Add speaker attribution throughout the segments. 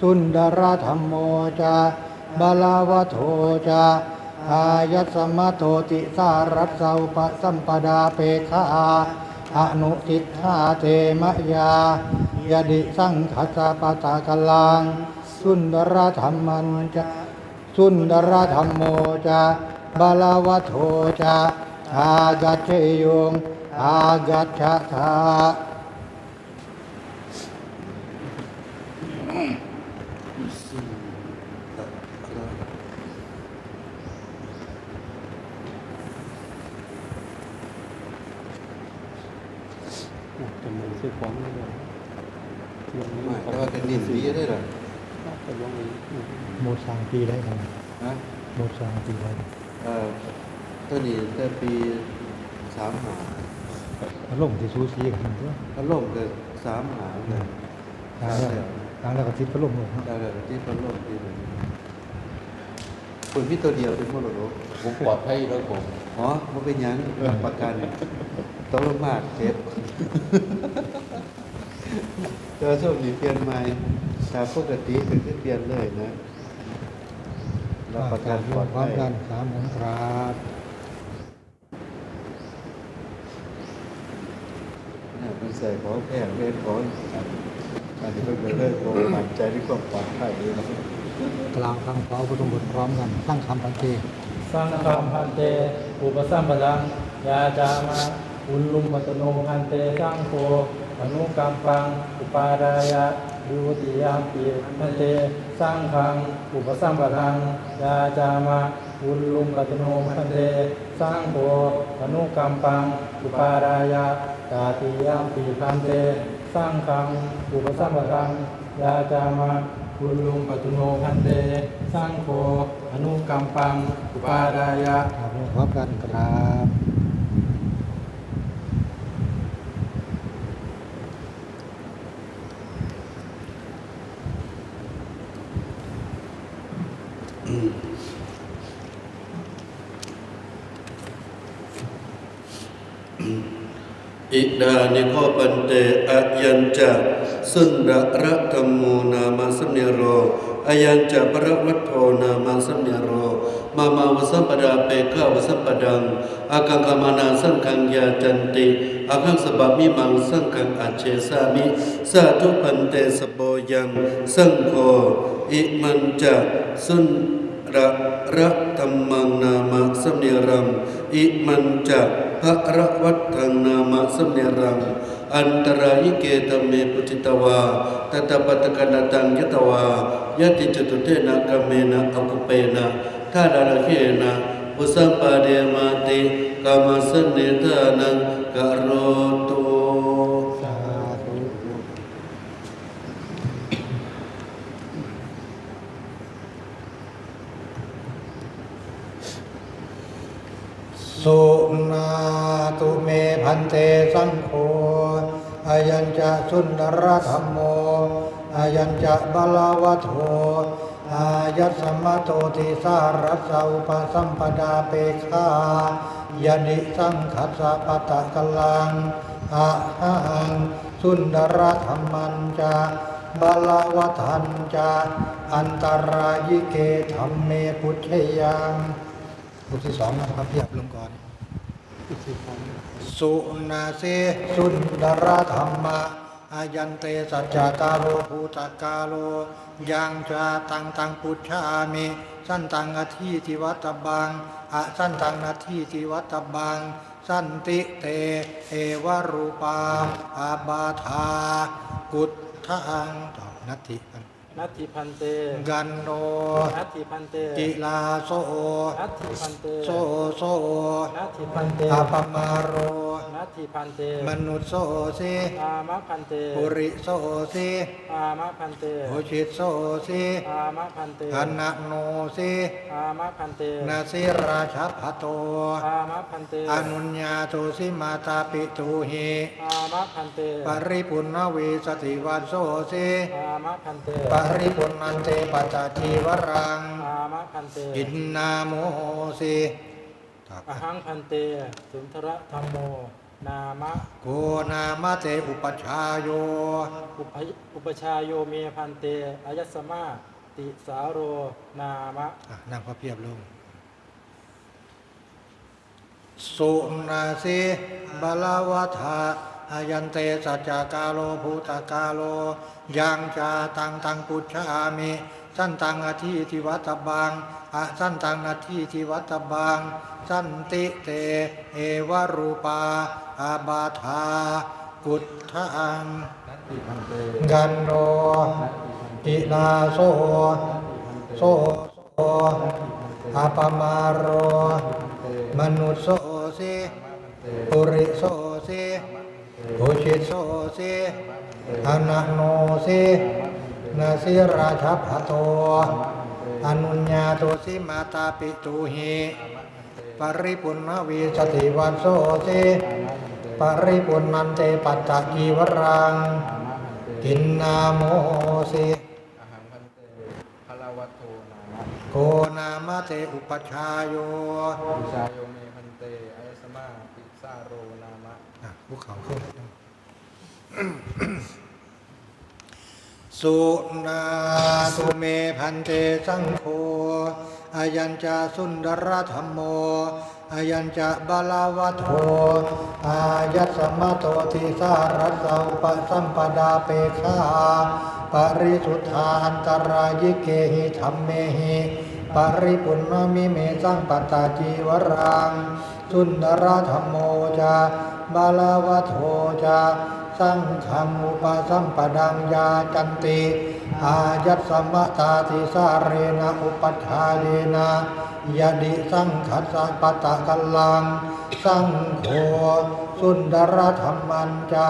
Speaker 1: สุนดรธรรมโมจะบาลาวโทจะอายัสสมโทติสารัสสาอุปสัมปดาเปคาอนุทิฏฐาเทมยายดิสังขสสะปตากลัง สุนดรธรรมันจะสุนดรธรรมโมจะบาลาวโทจะอากัจเจโยงอากัจฉะทา
Speaker 2: จำเลยซื้อของไม่ได้ลงนี้
Speaker 3: ไม่แต่ว่าเป็นนิ่มดีได้หรอ
Speaker 2: ก็ลงนี้
Speaker 1: หมดสามปีได้ครับ
Speaker 3: ฮะ
Speaker 1: หมดสามปีได้
Speaker 3: เอ่อตัวนี้แต่ปีสามหา
Speaker 1: อารมณ์ที่ซูซีกันด้วย
Speaker 3: พัดลมเกิดสามหาเลย
Speaker 1: ทางแรกทางแรกก็ทิศพัดลมเลยครับ
Speaker 3: ได้เลยที่พัดลมที่หนึ่งคนพี่ตัวเดียวเป็นมรดก
Speaker 4: ผมปลอดภัยแล้วผม
Speaker 3: อ๋อมันเป็นหยังประกันต้องลงมากเท ปเจอช่วงนี้เปลี่ยนใหม่ตามปกติคือขึ้นเปลี่ยนเลยนะรับประกันปลอด
Speaker 1: ควา
Speaker 3: ภั
Speaker 1: ม
Speaker 3: ย
Speaker 1: ดันสามองศา
Speaker 3: เนี่ยมันใส่ของแพงเล่นของอันนี้เป็นเรื่องของมั่นใจที่ความปลอดภัยเลยนะ
Speaker 1: กลางคำขอพุทธบทพร้อมกันตั้งคำปันเต
Speaker 2: สังฆัมพันเตอุปสัมปทังยาจามะอุลลุมปัตโนพันเตสังโฆ อนุกรรมปัง อุปาดายะดุติยามปีพันเตสังฆัง อุปสัมปทังยาจามะอุลลุมปัตโนพันเตสังโฆอนุกรรมปัง อุปาดายะตาติยามปีพันเตสังฆังอุปสัมปทังยาจามะคุณลุงปัตุโนพันเตสร้างโคอนุกรรมปัง อุปาดายะ
Speaker 1: ครับพร้อมกันครับ
Speaker 3: อิดานิโคปันเตอะยัญจะสุนดระธรรมโมนามาสัมเนโรอายัญจะปรวัตโทนามาสัมเนโร มามาวสัมปดาเปกาวสัมปดังอากังกามานาสังคังยาจันติอาคังสบามิมังสังคังอาเชสามิสาธุปันเตสโบยังสังโฆอิมันจะสุน ระระธรรมังนามะสมเนรังอิมันจะพระระวัตถังนามะสมเนรังอันตรายเกตเมปุจิตวาตตปัตกันตังยตวายติจตุเตนะกเมนะอกุเปนะทาดาระเขนะอุสัมปาเดมาติกามสเนทานังกโรตุ
Speaker 1: สาธุ สุนาตุเมพันเตสังโฆอายัญจะสุนดรธรรมโมอายัญจะบาลาวโทอายัสสมโตติสารัสาอุปสัมปดาเปคายนิสังขัสสะปะตะกลังอาหังสุนดรธรรมันจะบาลาวทันจะอันตรายิเกธรรมเมพุทธยัง บทที่สองนะครับเพียบลงก่อนสุนาเสสุนดรธรรมะอายันเตสัจจตาโลภูตกาโลยังชาตังตังปุชชามิสั้นตังอาทีทิวัตบังอะสั้นตังนาทีทิวัตบัง สันติเต เอวรูปาอาบาธา กุฏทังตอบนัตถิกัน
Speaker 2: นัตถิพันเต
Speaker 1: กันโน
Speaker 2: นัตถิพันเต
Speaker 1: จิลาโส
Speaker 2: นัตถิพันเต
Speaker 1: โสโส
Speaker 2: นัตถิพันเต
Speaker 1: อาปมาโร
Speaker 2: นั ตถิพันเต
Speaker 1: มนุษย์โสสิ
Speaker 2: อามะพันเต
Speaker 1: ปุริโสสิ
Speaker 2: อามะพันเต
Speaker 1: โอชิตโสสิ
Speaker 2: อามะพันเต
Speaker 1: อันนะโนสิ
Speaker 2: อามะพันเต
Speaker 1: นาสิราชพะโต
Speaker 2: อามะพันเต
Speaker 1: อนุญญาโตสิมาตาปิตูหิ
Speaker 2: อามะพันเต
Speaker 1: ปริปุณณเวสติวันโสสิ
Speaker 2: อามะพันเต
Speaker 1: ปริปุณนันเตปัจจจีวรัง
Speaker 2: อามะพันเต
Speaker 1: อินนาโมสิครับ
Speaker 2: อหังพันเตสุนทรธรรมโม นามะ
Speaker 1: โกนามะเตอุปชฌายโย
Speaker 2: อุปอุปชายโยเมพันเตอายัสสมาติสาโรนามะ
Speaker 1: อะนั่งพระเพียบลง สุนาสิบาลาวัฏาอายันเตสัจจกาโลภูตกาโล ยังจาตังตังปุชชามิสั้นตังอาทิทิวัตบังอะสั้นตังอาทิทิวัตบังสันติเต เอวรูปา อาบาธากุฏทัง
Speaker 2: นัตติพันเต
Speaker 1: กันโน
Speaker 2: นัตติพันเต
Speaker 1: อินาโซโซโซอาปมาโรมนุษย์โซสิปุริโซสิปุชิตโซสิอนัโนสินาสิราชพัโตอนุญญาโตสิมาตาปิตุหิปริปุณณวีสติวันโซสิ ปริปุณนันเตปัตตะกีวรัง กินนาโมสิ
Speaker 2: อาหังพันเตพลวัตโทนามะ
Speaker 1: โกนามะเตอุปชฌายโย
Speaker 2: อุชายโยเมพันเตอายัสสมาติสาโรนามะ
Speaker 1: อะภูเขาขึ้นสุนาตุเมพันเตสังโฆอายัญจาสุนดรธรรมโม อายัญจะบาลาวัตโธอายัสมะโตทิสารัสสะอุปสัมปดาเปคาปริสุทธาอันตรายิเกหิธรรมเมหิปริปุณณมิเมสังปตตาจีวรัง สุนดรธรรมโมจาบาลาวัตโธจา สังฆังอุปสัมปดังยาจันติ อายัสมะตาติสาเรนะอุปัฏฐาเยนะยะดิสังขัสสะปะตะกัลลัง สังโฆสุนดรธรรมันจา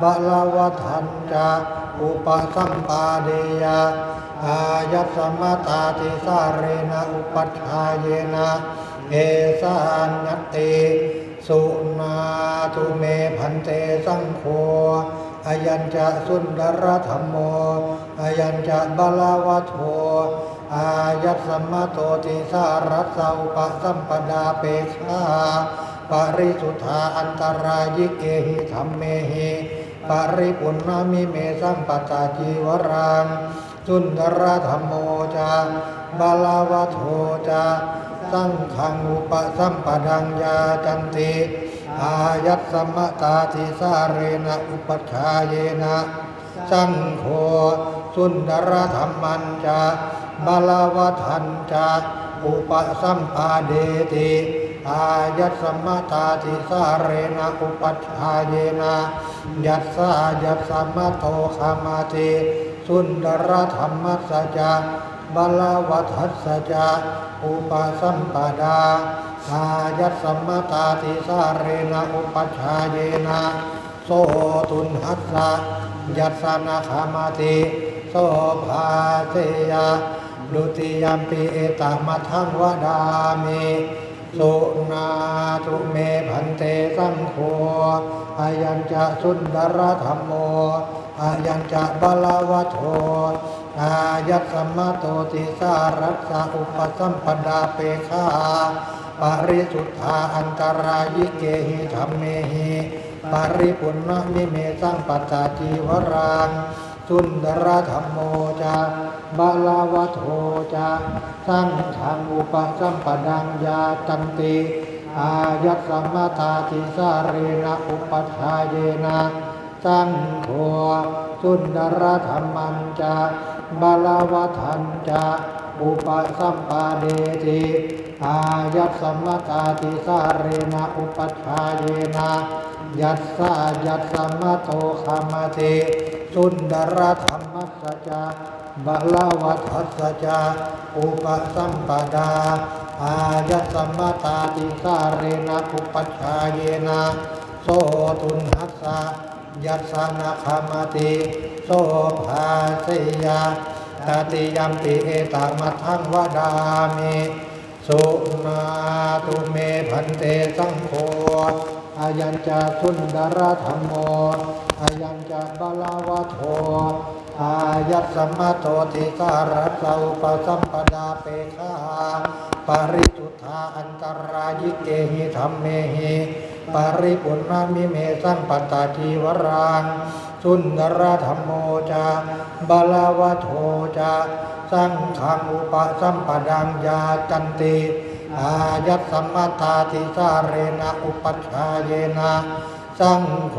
Speaker 1: บาลาวทันจาอุปสัมปาเดยอายัสมะตาติสาเรนะอุปัฏฐาเยนะเอสานัตติสุนาตุเมพันเตสังโฆ อายัญจะสุนดรธรรมโมอายัญจะบาลาวะโทอายัสสมะโตติสารัสสะอุปสัมปดาเปคาปริสุทธาอันตรายิเกหิธรรมเมหิปริปุณณมิเมสัมปตาจีวรังสุนดรธรรมโมจาบาลาวะโทจา สังขังอุปสัมปดังยาจันติ อายัสสมะตาติสาเรนะอุปัชฌาเยนะสังโฆสุนดรธรรมันจาบาลวทันจาอุปสัมปาเดติอายัสสมตาติสาเรนะอุปัชฌาเยนะยัสสายัสสมโตคามาติสุนดรธรรมัสสจา บาลาวัฏสจาอุปสัมปดาอายัสมมตาติสาเรนะอุปชาเยนะโสตุนหัสสะยัสสนาคามาติโสภาเทยาดุติยมปีเอตมัทังวดามิสุนาตุเมพันเตสังโฆอายัญจะสุนดรธรรมโมอายัญจะบาลาวะโท อายัสมะโตติสารัสสะอุปสัมปดาเปคาปริสุทธาอันตรายิเกหิธรรมเมหิปริปุณณมิเมสังปัจจจีวรังสุนดรธรรมโมจาบาลาวโทจาสังฆังอุปสัมปดังยาจันติอายัสมะตาติสาเรนะอุปทาเยนะสังโฆสุนดรธรรมันจา บาลวทันจาอุปสัมปาเดติอายัสสมตาติสาเรนะอุปชาเยนะยัสสายัสสมะโตคามติสุนดรธรรมัสสจาบาลวทัสสจาอุปสัมปดาอายัสสมตาติสาเรนะอุปชาเยนะโสตุนหัสสะ ยัสสานาคามาติโสภาสยาตติยัมปิเอตามัทังวดามิสุมาตุเมพันเตสังโฆอายัญจะสุนดรธรรมโมอายัญจะบาลาวะโท อายัสสมมาโตติสารสสะอุปสัมปดาเปคาปริสุทธาอันตรายิเกหิธรรมเมหิปริปุณณมิเมสัมปตาจีวรังสุนดรธรรมโมจาบาลาวโทจาสังขังอุปสัมปดังยาจันติอายัสสมมาตาติสาเรนะอุปัชฌาเยนะ สังโฆ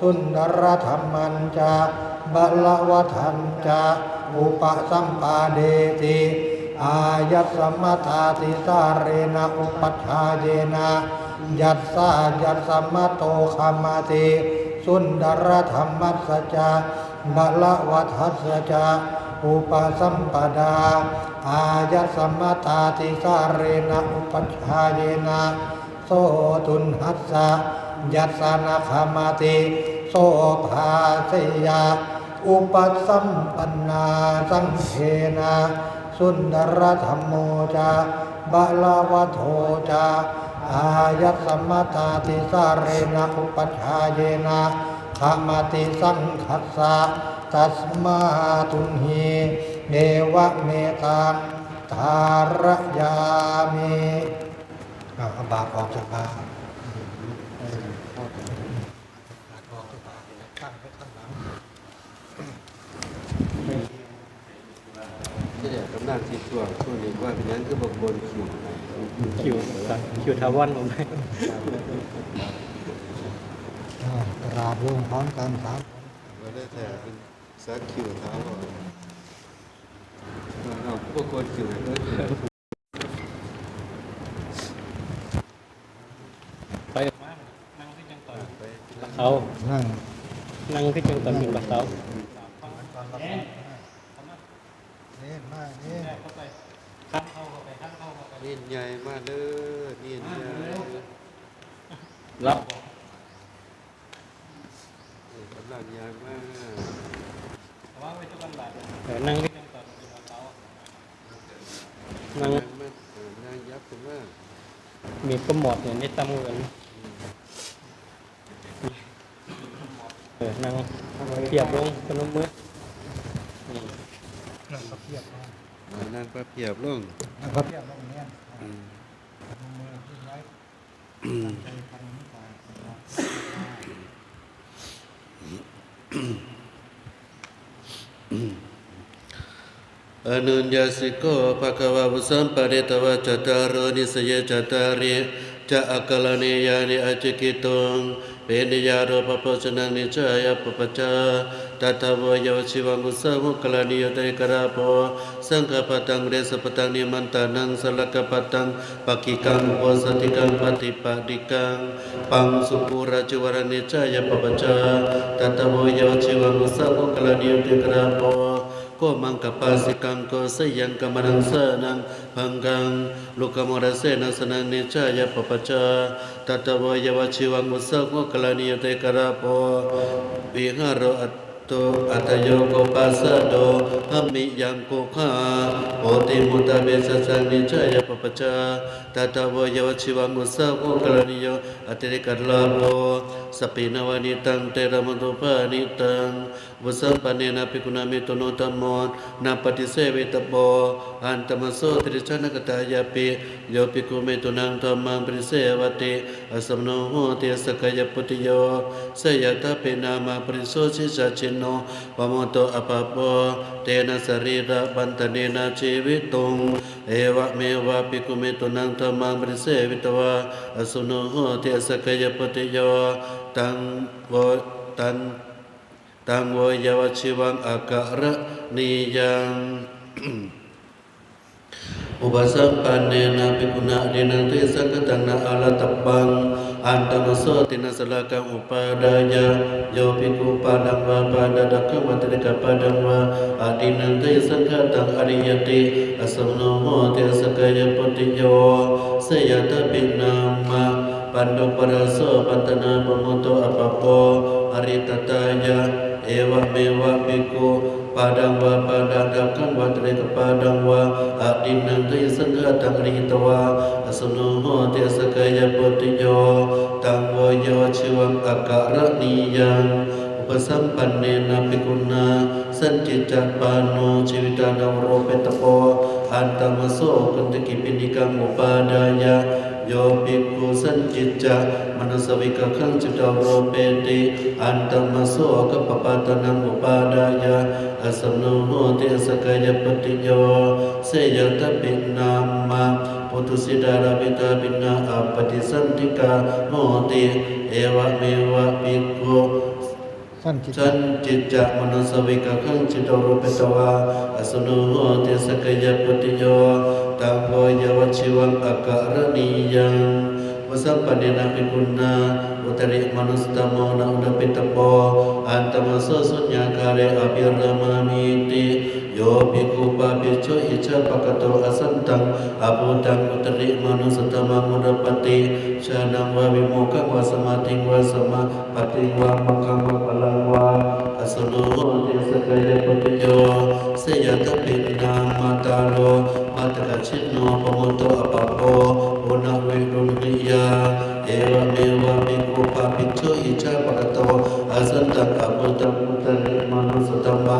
Speaker 1: สุนดรธรรมันจะ บัลวทันจะอุปสัมปาเดติอายัสสมมาตาติสาเรนะอุปัชาเยนะยัสสายัสมมาโตคามาติสุนดรธรรมัสสจะบัลวทัสสจะอุปสัมปดา อายัสสมมาตาติสาเรนะอุปัชาเยนะโสตุนหัสสะยัสสนาคามาติโสภาสยา อุปสัมปันนาสังเทนะสุนดรธรรมโมจาบาลาวโทจาอายัสมมาตาติสาเรนะอุปัชฌาเยนะขามาติสังคัสสะตัสมาตุนหีเมวะเมตังทารยามิอาเอาบาปออกจากบาปบาปออกจากบาปตั้งไว้ข้างหลัง
Speaker 3: นี่แหละกำลังสิช่วงช่วนี้ว่าเป็นหยังคือบ่บนคิว
Speaker 2: คิวคิวทาวันผมไหม
Speaker 1: อ่ากราบลงพร้อมกันสาม
Speaker 3: บ่ได้แท้เป็นสักคิวท้าบ่เนาะบ่ควรคิว
Speaker 2: ไปมานั่งที่จังต่อเขา
Speaker 1: นั่ง
Speaker 2: นั่งที่จังต่อมีบัตรเสา
Speaker 1: นี่ มากนี่
Speaker 2: เข้าไปข้ามเข้าไปข้ามเข้าไป
Speaker 3: นี่ใหญ่มากเด้อนี่ใหญ่
Speaker 2: รับ
Speaker 3: กำลังใหญ่มากแต่
Speaker 2: ว่าไว้ทุกวันบาทเออนั่งที่จังต่อมีบัตรเสานั่ง
Speaker 3: นั่งนั่งยับขึ้นมา
Speaker 2: มีก็หมดเนี่ยได้ตั้งเงินเออนั่งเทียบลงพนมมือนี่
Speaker 1: นั่งก็เพียบลง
Speaker 3: นั่งประเพียบลง
Speaker 1: นั่งก็เพียบลงเนี่ย
Speaker 3: อืม
Speaker 1: เอามือขึ้นไว้
Speaker 3: อืม
Speaker 1: ใจพันนี้ก่อน
Speaker 3: อนุญญาสิโกภะคะวะวุสัมปะเรตวะจตตารโอนิสยจตตาริจะอักขลนิยานิอจิกิตุง เป็นยาโรปปัจนานิจายาปปัจาตัทวโยชิวังกุสังกลานิยเตกราโปสังฆปตังเรสปตังนิมันตานังสลกปตังปักิกังโพสติกังปฏิปัดิกังปังสุปุราชวรนิจายาปปัจาตัทวโยชิวังกุสังกลานิยเตกราโปโกมังกปัสิกังโกสยังกมนังสนัง พังกังลูกมรเสนสนันเนชายปปจาตัตวยวชิวังมุสโกกลานิยเตกราปวิหารอัตตุอัตโยโกปัสสะโดหมิยังโกขาโอติมุตะเบสสันนิจายปปจาตาตาวยวชิวังมุสาวกลานิยอัติริกรลลาโภสปินวานิตังเตระมุตุปานิตัง วัสมันนะภิกขุนามิตโนตัมโมนาปฏิเสวิตโปอันตมโสตริชนกตายาปิโยภิกุเมตุนังธัมมังปฏิเสวติอสัมโนโหติสกายปุติโยเสยตาเปนามาปริโสชิจาชินโนปโมโตอปปโปเตนะสรีระบันตเนนะชีวิตุงเอวะเมวะภิกุเมตุนังธัมมังปฏิเสวิตวะอสัมโนโหติสกายปุติโยตังโวตัน ตังโวยาวชิวังอากะระนิยังอุปสัมปันเนนะภิกขุนาดินันติสังกตังนาอาลตัปปังอันตมโสตินาสลากังอุปาดายะโยภิกุปาดังวาปาดาดักขมัติกปาดังวาอาดินันติสังฆตังอริยติอสมโนโหติสกายปุติโยสยตปินามาปันโดปรโสปัตนาปมุตโตอปปโปอริตตายะ เอวะเมวะภิกขุปาดังวะปาดังดักขังวะตเรกปาดังวะอะดินันติสังฆตังริหิตวะอสนุโหติสกายปุติโยตังวโยชิวังอากระนิยังอุปสัมปันเนนะภิกขุนาสันจิตจปานุชีวิตานังโรเปตโปอันตมโสกุณตกิปินิกังอุปาดายะ โยภิกขุสันจิตจมนุสวิกขังจิตาโรเปติอันตมโสกปปาตนังอุปาดายะอสนุโหติสกายปฏิโยเสยตปินามาปุตุสิดาราปิตาปินาอปฏิสันติกาโหติเอวะเมวะภิกขุ
Speaker 1: สั้นจิต
Speaker 3: จันจิตจามนุสวิกขังจิตรูปตวาอสนุโหติสกยปฏิโย ตังโพยวชิวังอากาศนียังวสัมปเนนะปิคุณาอุตริมนุสตโมนะอุดปิตโปอันตมโสสุญญาคาเรอภิรมามิติ โยภิกขุปาปิโชอิชาปะกะโตอสันตังอภุตังอุตริมนุสตมังอุดปติชานัง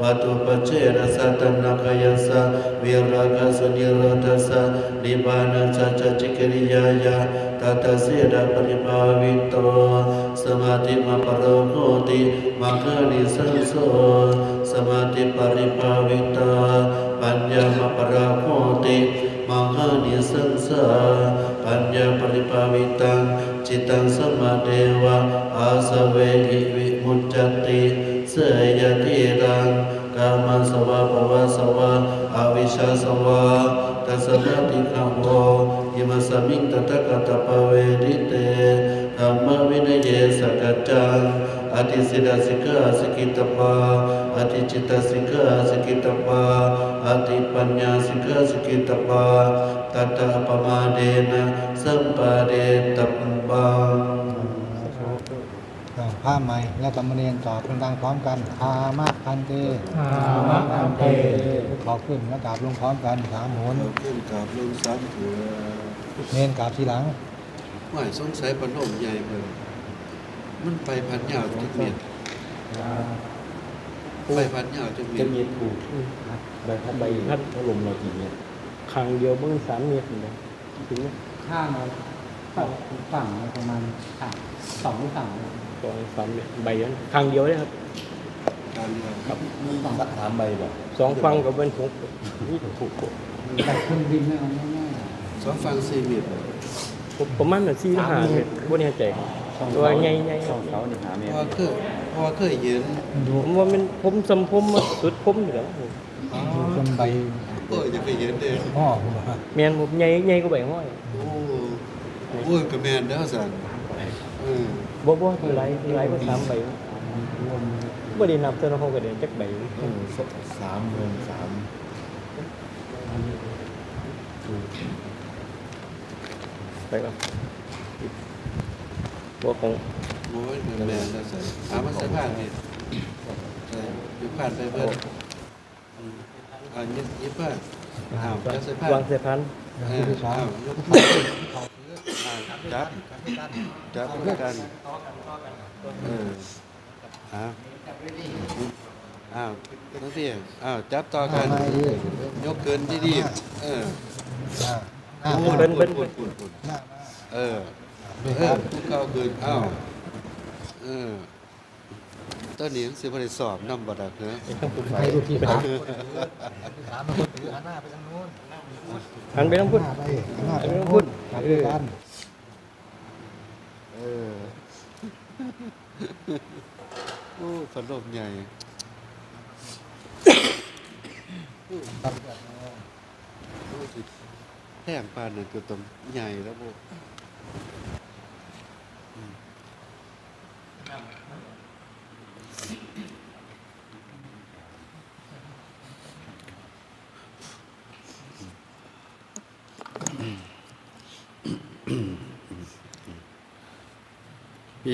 Speaker 3: วังอาติอเนกาปริยายนะโกปนัสเตนะปะคะวตาชนะตาปัสสตาระงะตาสัมมาสัมพุทเทนะเสียดางกาตปัญญาสมดากาตายาวะเดวะตัสสานิมาดานัสสะวิปัสสะวินัยสะอริยสุขตัสสะวัตุปัจเจนะสัตตนาคายสะวิราคะสนิโรธัสสะนิพานัจจจิกริยายะตัตเสดาปริภาวิโตสมาธิมาปโรโคติมังคณิสังโสสมาธิปริภาวิตาปัญญามาปราโคติมังคณิสังสาปัญญาปริภาวิตังจิตังสมาเดวะอาสเวหิวิมุจจติ อวิชชาสวะตัสสะติขังโวยิมัสมิงตตะกตะปเวดิเตธัมมวินัยเยสกัจจังอธิสิดาสิกาสิกิตปาอธิจิตสิกาสิกิตปาอธิปัญญาสิกาสิกิตปาตัตตะปมาเดนะสัมปะเดตัปปัง
Speaker 1: ผ้าใหม่และตำเนียนต่อเป็นดังพร้อมกันอามะพันเต
Speaker 2: อามะอัมเพ
Speaker 1: ขอขึ้นแล้วกราบลงพร้อมกันสามหน
Speaker 3: เราขึ้นกับลงสามเถือ
Speaker 1: เนนกราบทีหลัง
Speaker 3: ว่าสงสัยปนมใหญ่เพิ่นมันไปพันยาวจักเม็ดไปพันยาวจักเม็
Speaker 4: จะ
Speaker 3: ด
Speaker 4: มีถูกใบพัดใบพัดพัดลมเรากี่เมตร
Speaker 2: ครั้งเดียวเมื่อสามเมตรเลยถึง
Speaker 5: ข้างเราฝั่งฝั่งประมาณสามสองหรือสาม
Speaker 2: ส องสามเมตรใบนั้นครั้งเดียวเลยครับ
Speaker 3: การเรียน
Speaker 4: สักสามใบบอก
Speaker 2: สองฟังกับเป็นหกนี่ถูก
Speaker 5: แต่เครื่องบินเนี่ยมันไม่แน่
Speaker 3: สองฟังสี่เม็ด
Speaker 2: ผมประมาณสี่หรือห้าเมตรบนนี้ใจตัวใหญ่ใหญ่
Speaker 4: ช่องเขาเนี่ยหาเม
Speaker 3: เพ
Speaker 4: ตร
Speaker 3: ราะว่าเคยเพราะว่าเคยเห็น
Speaker 2: ผมว่ามันผมสมผมมาสุดผมอยู่แล้ว
Speaker 3: อ๋อ
Speaker 1: จนใบ
Speaker 3: โอ้ยจะไปเห็นเด้อ
Speaker 1: ห่อผมว่า
Speaker 2: แมนผมใหญ่ใหญ่ก็ใบห้อย
Speaker 3: โอ้โอ้ยก็แม่นเด้อสันเออ
Speaker 2: บ่บ่ทีไรทีไรก็สามใบบ่ได้นับแต่ละห้องก็ได้จักใบ
Speaker 4: สามเมืองสาม
Speaker 2: ไปก่อนบ่ของ
Speaker 3: โอ้ยก็แม่นเด้อสันหามาใส่ผ่านนี่ใส่อยู่ผ่านไปเพิ่นอืมอ่ายิบยิบผ่านอ้าวจะใส่ผ่าน
Speaker 2: วางเสียพัน
Speaker 3: จับจับด้วยกันเอออ้าวอ้าวทั้งที่อ้าวจับต่อกัน
Speaker 1: ไม่ดี
Speaker 3: ยกเกินที่ดีเออ
Speaker 1: อ่าอ่า
Speaker 3: พูด
Speaker 2: เพิ่นเพิ่น
Speaker 3: พูดพูดพูด
Speaker 1: หน้า
Speaker 3: เออ
Speaker 1: ด้วย
Speaker 3: เอ
Speaker 1: ค
Speaker 3: อ
Speaker 1: รับ
Speaker 3: พูดเข้าคืนอ้าวเออตอนนี้สิบ่ได้สอบนำบ่ดักเนอะ
Speaker 1: ไปดูที่สามสามมันถือหันหน้าไปทางนู้น
Speaker 2: หันไปทางพุทธ
Speaker 1: หน้าไปหน้าไป
Speaker 2: ไป
Speaker 1: ทาง
Speaker 2: ทางพุ
Speaker 1: พุ
Speaker 2: ท
Speaker 1: ท
Speaker 2: ธ
Speaker 1: ธกลับด้วยกัน
Speaker 3: เออ โอ้พัดลมใหญ่โอ้สิแท่งปานนั่นก็ต้องใหญ่แล้วบ่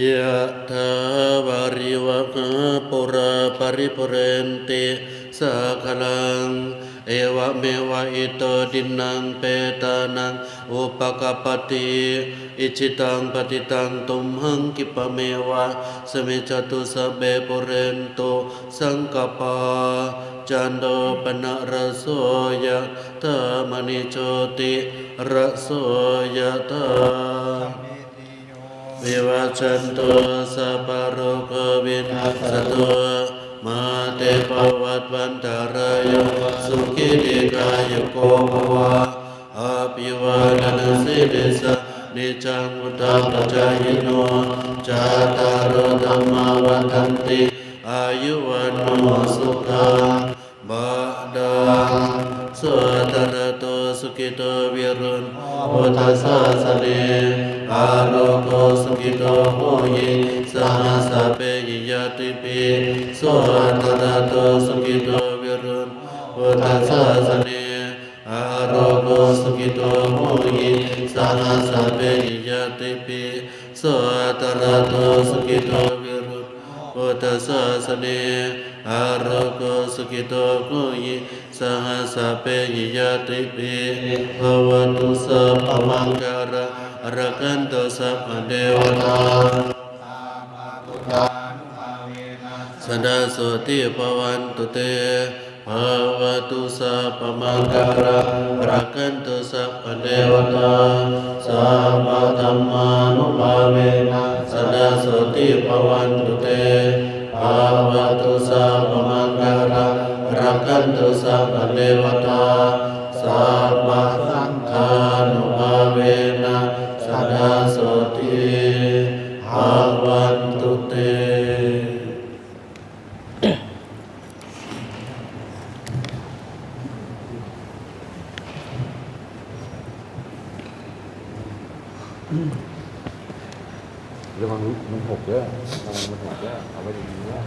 Speaker 3: ยะถาวาริวหาปุราปริปุเรนติสาคลัง เอวะเมวะอิโตดินังเปตานังอุปกปปติอิชิตังปฏิตังตุมหังกิปเมวะสมิจตุสเบปุเรนโตสังกปาจันโดปนะระโสยะธามณิโชติระโสยะธา วิวัชันตุสัพพโรโควินัสตุมาเตปวัตวันตารายสุขิติกายุโกภวะอาภิวาทนาสิริสะนิจังมุตตะปัจายโนจาตารธรรมาวันตันติอายุวันโนสุขังบาดังสุตระโตสุขิโตวิรุณโอทัสสะสเนอาโรโกสุขิโตโหยิสหัสสะเปยิยติปิโสอัน ตระโตสุขิโตวิรุณโอทัสสะสะเนอาโรโกสุขิโตโหยิสหัสสะเปยิยติปิโสอันตระโตสุขิโตวิรุณโอทัสสะสะเนอาโรโกสุขิโตโหยิสหัสสะเปยิยติปิภวตุสัพพมังการะรักันโตสัพพะเทวตาสดาโสติปวันตุเตภาวตุสัพพมังการะรักันโตสัพพะเทวตาสัพพะธรรมานุภาเวนะสดาโสติปวันตุเตภาวตุสัพพมังการะรักันโตสัพพะเทวตาสัพพะสังฆานุภาเว
Speaker 4: ระวังมันหกเยอะระวังมันหกเยอะเอาไว้ดีๆ
Speaker 3: นะ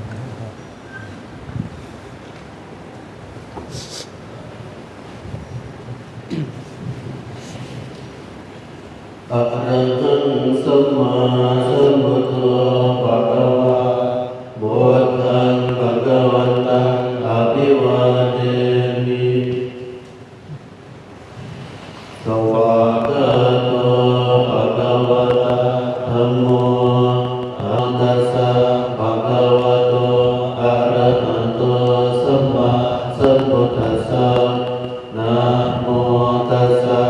Speaker 3: อะระหังสัมมาสัมพุทโธ
Speaker 2: ม